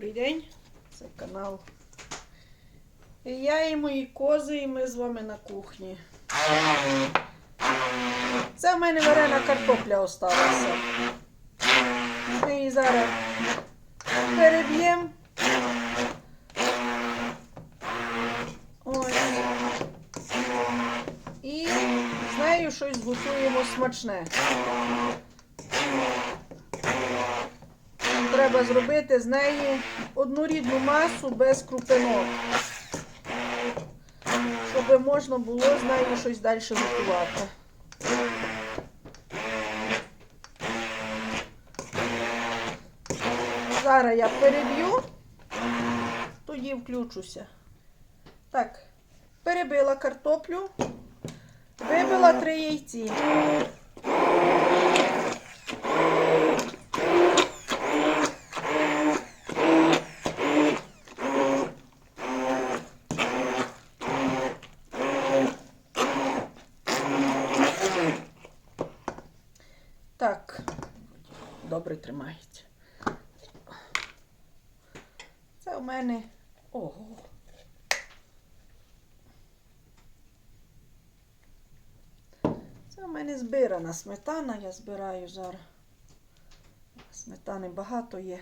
Добрий день, це канал. І я і мої кози, і ми з вами на кухні. Це в мене варена картопля осталася. Ми її зараз переб'ємо. І з нею щось готуємо смачне. Треба зробити з неї однорідну масу без крупинок, щоб можна було з нею щось далі готувати. Зараз я переб'ю, тоді включуся. Так, перебила картоплю, вибила три яйці. Так, добре тримається. Це у мене. Ого. У мене збирана сметана, я збираю зараз. Сметани багато є.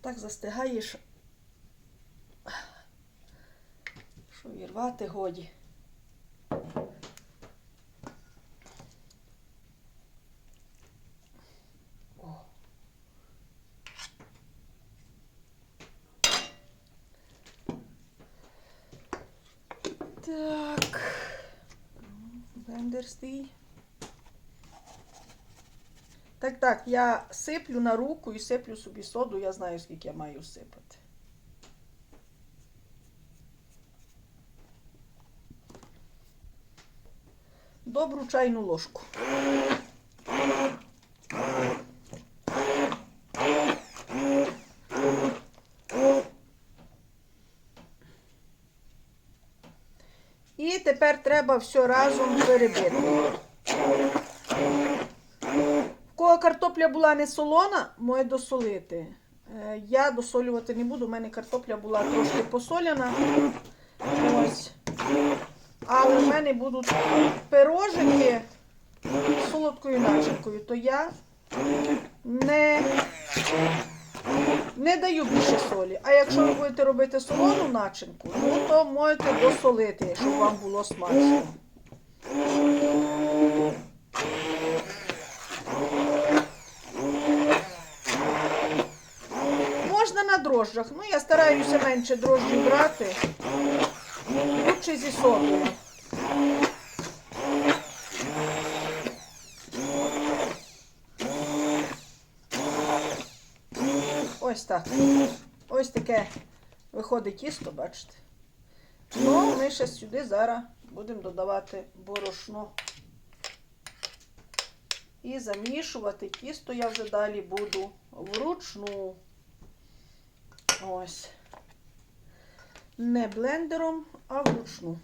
Так застигаєш, що вірвати годі. О. Так. Блендер стій. Так, так, я сиплю на руку і сиплю собі соду, я знаю, скільки я маю сипати. Добру чайну ложку. І тепер треба все разом перебити. В кого картопля була не солона, може досолити. Е, Я досолювати не буду, у мене картопля була трошки посоляна. Ось. Але в мене будуть пирожики з солодкою начинкою, то я не, не даю більше солі. А якщо ви будете робити солону начинку, ну то можете досолити, щоб вам було смачно. Можна на дрожжах. Ну, я стараюся менше дрожжі брати. Лучше зі содою. Ось так. Ось таке виходить тісто, бачите. Ну, ми ще сюди зараз будемо додавати борошно. І замішувати тісто я вже далі буду вручну. Ось. Не блендером, а вручну.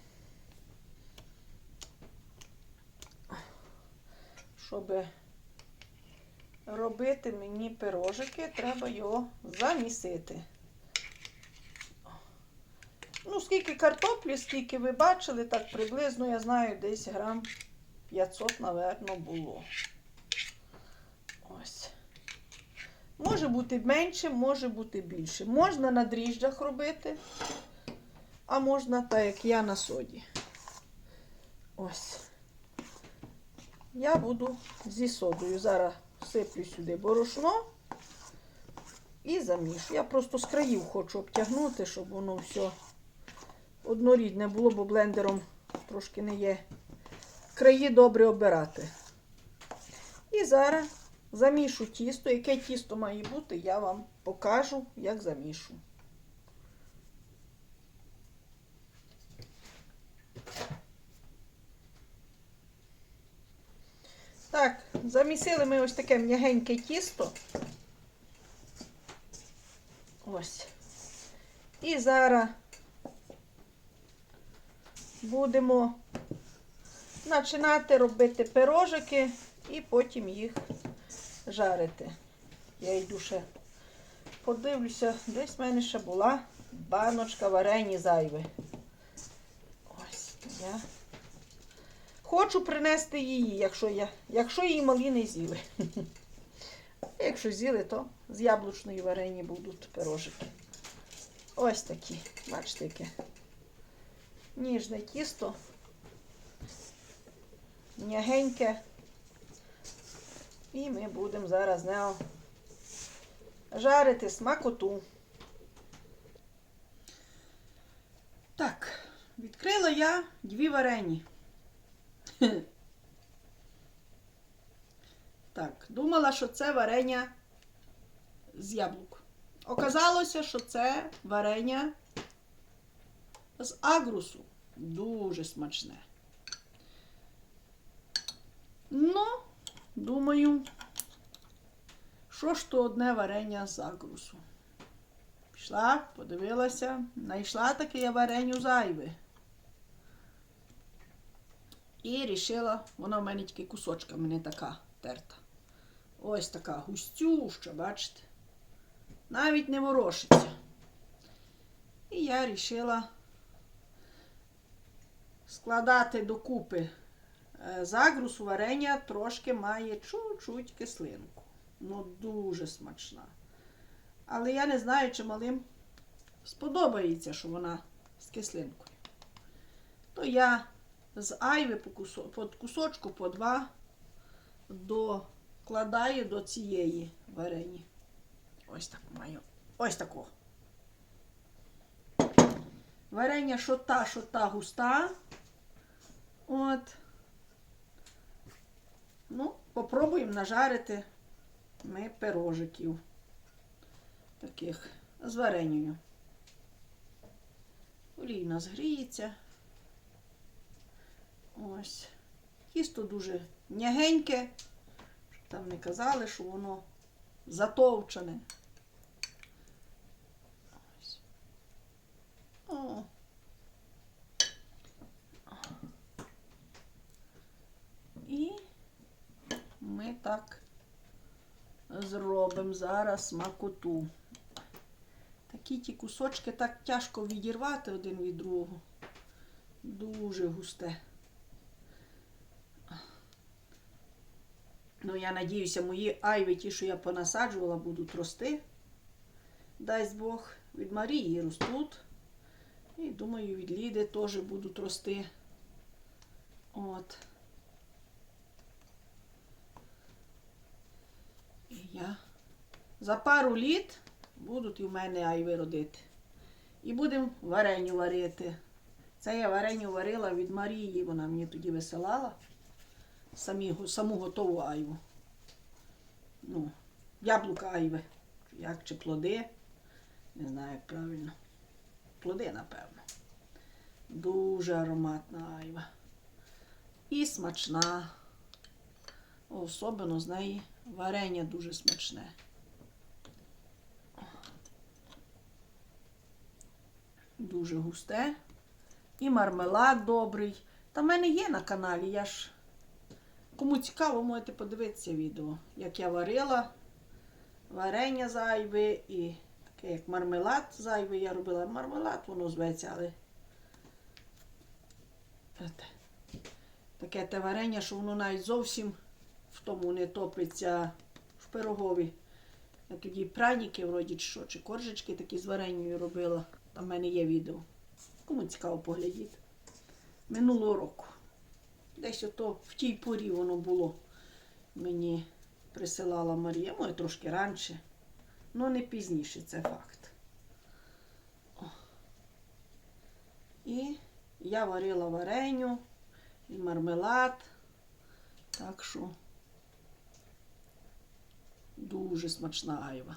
Щоб робити мені пирожики, треба його замісити. Ну, скільки картоплі, скільки ви бачили, так приблизно, я знаю, десь грам 500, напевно, було. Ось. Може бути менше, може бути більше. Можна на дріжджах робити, а можна так, як я на соді. Ось. Я буду зі содою. Зараз всиплю сюди борошно і замішу. Я просто з країв хочу обтягнути, щоб воно все однорідне було, бо блендером трошки не є. Краї добре обирати. І зараз замішу тісто. Яке тісто має бути, я вам покажу, як замішу. Так, замісили ми ось таке м'ягеньке тісто. Ось. І зараз будемо починати робити пирожики і потім їх жарити. Я йду ще подивлюся, десь в мене ще була баночка варені зайве. Ось я. Хочу принести її, якщо, я, якщо її малі не з'їли. Якщо з'їли, то з яблучної варені будуть пирожики. Ось такі. Бачите, яке ніжне тісто. М'ягеньке. І ми будемо зараз нього жарити смакоту. Так, відкрила я дві варені. Так, думала, що це варення з яблук. Оказалося, що це варення з агрусу. Дуже смачне. Ну, думаю, що ж то одне варення з агрусу. Пішла, подивилася, знайшла таке я вареню зайве. І рішила, вона в мене тільки кусочками не така терта. Ось така густюща, бачите? Навіть не ворушиться. І я рішила складати докупи Е, загрус варення трошки має чуть-чуть кислинку. Ну, дуже смачна. Але я не знаю, чи малим сподобається, що вона з кислинкою. То я з айви по, кусо, по кусочку по два докладаю до цієї варені. Ось так маю. Ось такого. Варення що та, що та густа. От. Ну, попробуємо нажарити ми пирожиків. Таких з варенню. Олій у нас гріється. Ось. Тісто дуже м'ягеньке, щоб там не казали, що воно затовчене. Ось. О. І ми так зробимо зараз смакоту. Такі ті кусочки так тяжко відірвати один від другого. Дуже густе. Ну, я надіюся, мої айви, ті, що я понасаджувала, будуть рости. Дасть Бог, від Марії ростуть. І думаю, від Ліди теж будуть рости. От. І я за пару літ будуть і в мене айви родити. І будемо вареню варити. Це я вареню варила від Марії, вона мені тоді висилала самі, саму готову айву. Ну, яблука айви. Як чи плоди. Не знаю, як правильно. Плоди, напевно. Дуже ароматна айва. І смачна. Особливо з неї варення дуже смачне. Дуже густе. І мармелад добрий. Та в мене є на каналі. Я ж кому цікаво, можете подивитися відео, як я варила варення зайве і таке як мармелад зайвий. Я робила мармелад, воно зветься, але таке те варення, що воно навіть зовсім в тому не топиться в пирогові. Я тоді праніки, вроді, що, чи коржички такі з варенню робила. Там в мене є відео. Кому цікаво поглядіти. Минулого року. Десь ото в тій порі воно було. Мені присилала Марія, може трошки раніше. Ну не пізніше, це факт. О. І я варила вареню і мармелад. Так що дуже смачна айва.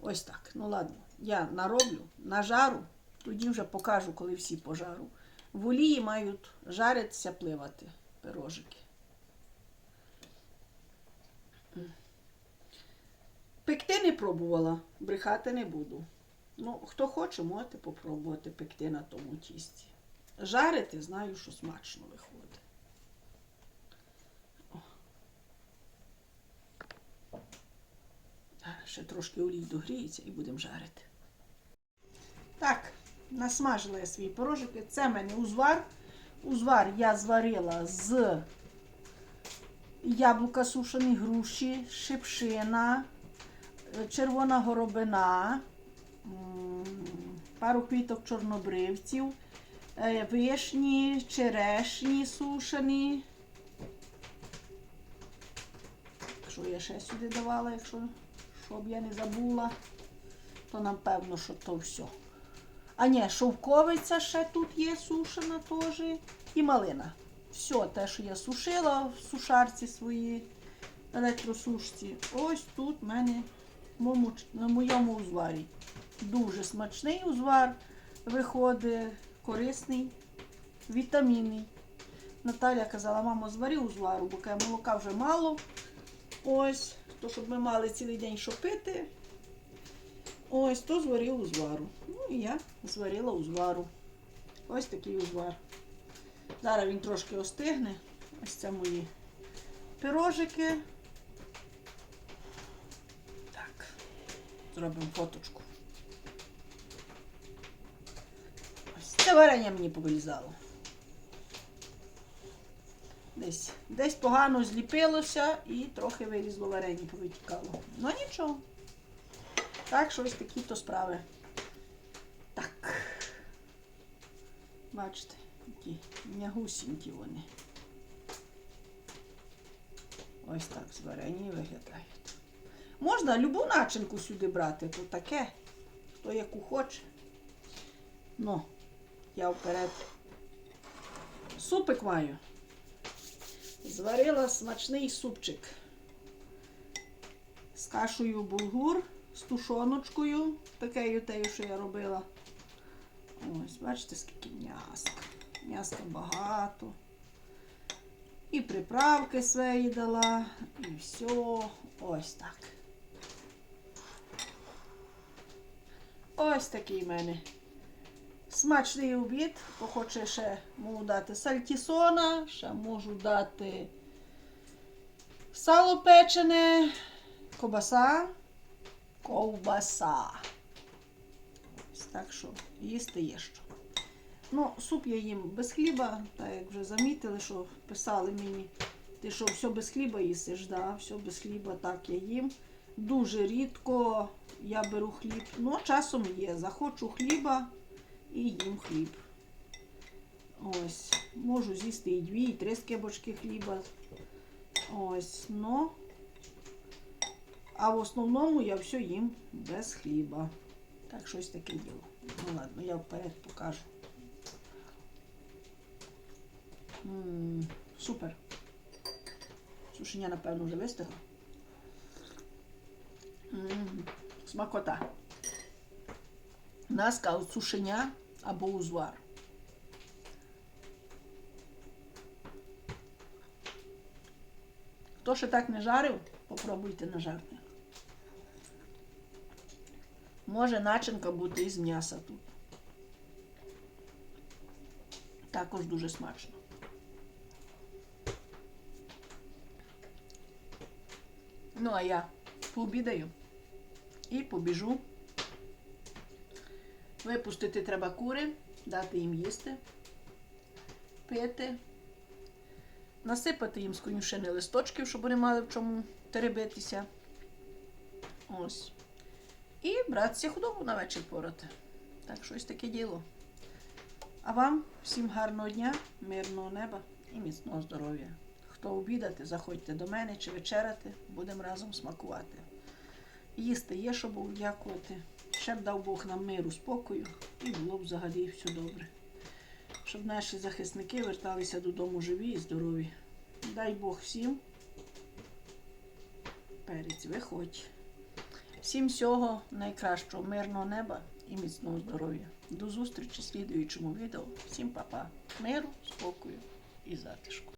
Ось так. Ну ладно, я нароблю, нажару, тоді вже покажу, коли всі пожару. В олії мають жаритися, пливати пирожики. Пекти не пробувала, брехати не буду. Ну, хто хоче, можете попробувати пекти на тому тісті. Жарити знаю, що смачно виходить. Ще трошки олій догріється і будемо жарити. Насмажила я свої пирожики. Це в мене узвар. Узвар я зварила з яблука сушені, груші, шипшина, червона горобина, пару квіток чорнобривців, е, вишні, черешні сушені. Що я ще сюди давала, якщо щоб я не забула, то напевно, що то все. А ні, шовковиця ще тут є сушена теж. І малина. Все те, що я сушила в сушарці своїй електросушці. Ось тут в мене на моєму узварі. Дуже смачний узвар виходить, корисний, вітамінний. Наталя казала, мамо, зварі узвару, бо молока вже мало. Ось, то щоб ми мали цілий день що пити. Ось, то зварив узвару. Ну і я зварила узвару. Ось такий узвар. Зараз він трошки остигне. Ось це мої пирожики. Так, зробимо фоточку. Ось це варення мені повилізало. Десь, десь погано зліпилося і трохи вилізло варення повитікало. Ну нічого. Так, що ось такі то справи. Так. Бачите, які м'ягусінькі вони. Ось так зварені виглядають. Можна любу начинку сюди брати, то таке, хто яку хоче. Ну, я вперед. Супик маю. Зварила смачний супчик. З кашею булгур, з тушоночкою, такою тею, що я робила. Ось, бачите, скільки м'яска. М'яска багато. І приправки свої дала, і все. Ось так. Ось такий в мене смачний обід. Хто хоче ще можу дати сальтісона, ще можу дати сало печене, кобаса, ковбаса. Ось так що їсти є що. Ну, суп я їм без хліба, так як вже замітили, що писали мені, ти що все без хліба їсиш, да, все без хліба, так я їм. Дуже рідко я беру хліб. Ну, часом є. Захочу хліба і їм хліб. Ось. Можу з'їсти і дві, і три скибочки хліба. Ось, ну. А в основному я все їм без хліба. Так, щось таке діло. Ну ладно, я вперед покажу. М, супер. Сушеня, напевно, вже вистигла. М, Смакота. Нас кажуть сушеня або узвар. Хто ще так не жарив, попробуйте нажарти. Може начинка бути із м'яса тут. Також дуже смачно. Ну, а я пообідаю і побіжу. Випустити треба кури, дати їм їсти, пити, насипати їм з конюшини листочків, щоб вони мали в чому теребитися. Ось. І братися худобу на вечір порати. Так, щось таке діло. А вам всім гарного дня, мирного неба і міцного здоров'я. Хто обідати, заходьте до мене чи вечеряти, будемо разом смакувати. Їсти є, що Богу дякувати. Ще б дав Бог нам миру, спокою, і було б взагалі все добре. Щоб наші захисники верталися додому живі і здорові. Дай Бог всім. Перець, виходь. Всім всього найкращого, мирного неба і міцного здоров'я. До зустрічі в слідуючому відео. Всім па-па. Миру, спокою і затишку.